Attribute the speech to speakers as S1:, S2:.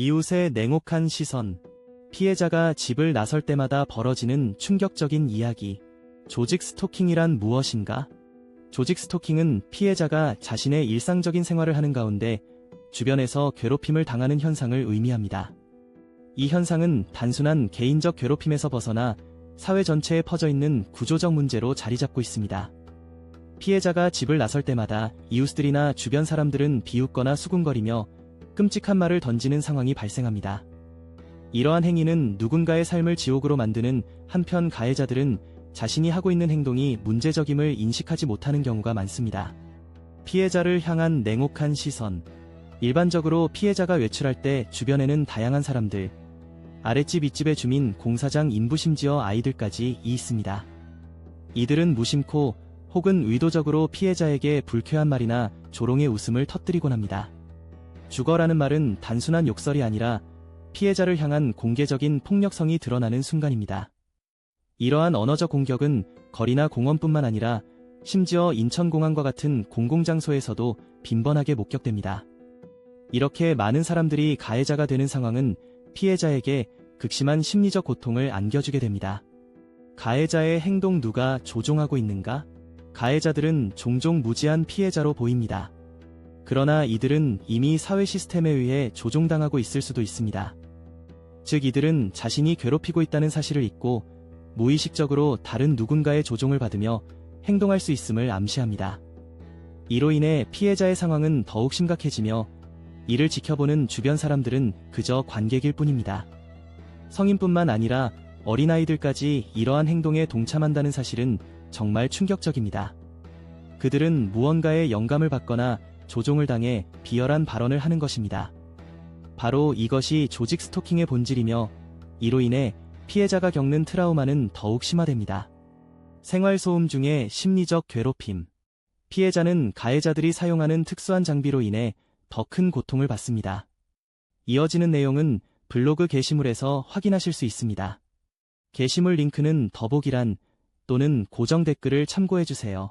S1: 이웃의 냉혹한 시선, 피해자가 집을 나설 때마다 벌어지는 충격적인 이야기. 조직 스토킹이란 무엇인가? 조직 스토킹은 피해자가 자신의 일상적인 생활을 하는 가운데 주변에서 괴롭힘을 당하는 현상을 의미합니다. 이 현상은 단순한 개인적 괴롭힘에서 벗어나 사회 전체에 퍼져 있는 구조적 문제로 자리 잡고 있습니다. 피해자가 집을 나설 때마다 이웃들이나 주변 사람들은 비웃거나 수군거리며 끔찍한 말을 던지는 상황이 발생합니다. 이러한 행위는 누군가의 삶을 지옥으로 만드는 한편 가해자들은 자신이 하고 있는 행동이 문제적임을 인식하지 못하는 경우가 많습니다. 피해자를 향한 냉혹한 시선. 일반적으로 피해자가 외출할 때 주변에는 다양한 사람들, 아랫집 윗집의 주민, 공사장 인부 심지어 아이들까지 있습니다. 이들은 무심코 혹은 의도적으로 피해자에게 불쾌한 말이나 조롱의 웃음을 터뜨리곤 합니다. 죽어라는 말은 단순한 욕설이 아니라 피해자를 향한 공개적인 폭력성이 드러나는 순간입니다. 이러한 언어적 공격은 거리나 공원뿐만 아니라 심지어 인천공항과 같은 공공장소에서도 빈번하게 목격됩니다. 이렇게 많은 사람들이 가해자가 되는 상황은 피해자에게 극심한 심리적 고통을 안겨주게 됩니다. 가해자의 행동 누가 조종하고 있는가? 가해자들은 종종 무지한 피해자로 보입니다. 그러나 이들은 이미 사회 시스템에 의해 조종당하고 있을 수도 있습니다. 즉 이들은 자신이 괴롭히고 있다는 사실을 잊고 무의식적으로 다른 누군가의 조종을 받으며 행동할 수 있음을 암시합니다. 이로 인해 피해자의 상황은 더욱 심각해지며 이를 지켜보는 주변 사람들은 그저 관객일 뿐입니다. 성인뿐만 아니라 어린아이들까지 이러한 행동에 동참한다는 사실은 정말 충격적입니다. 그들은 무언가의 영감을 받거나 조종을 당해 비열한 발언을 하는 것입니다. 바로 이것이 조직 스토킹의 본질이며 이로 인해 피해자가 겪는 트라우마는 더욱 심화됩니다. 생활소음 중에 심리적 괴롭힘. 피해자는 가해자들이 사용하는 특수한 장비로 인해 더 큰 고통을 받습니다. 이어지는 내용은 블로그 게시물에서 확인하실 수 있습니다. 게시물 링크는 더보기란 또는 고정 댓글을 참고해주세요.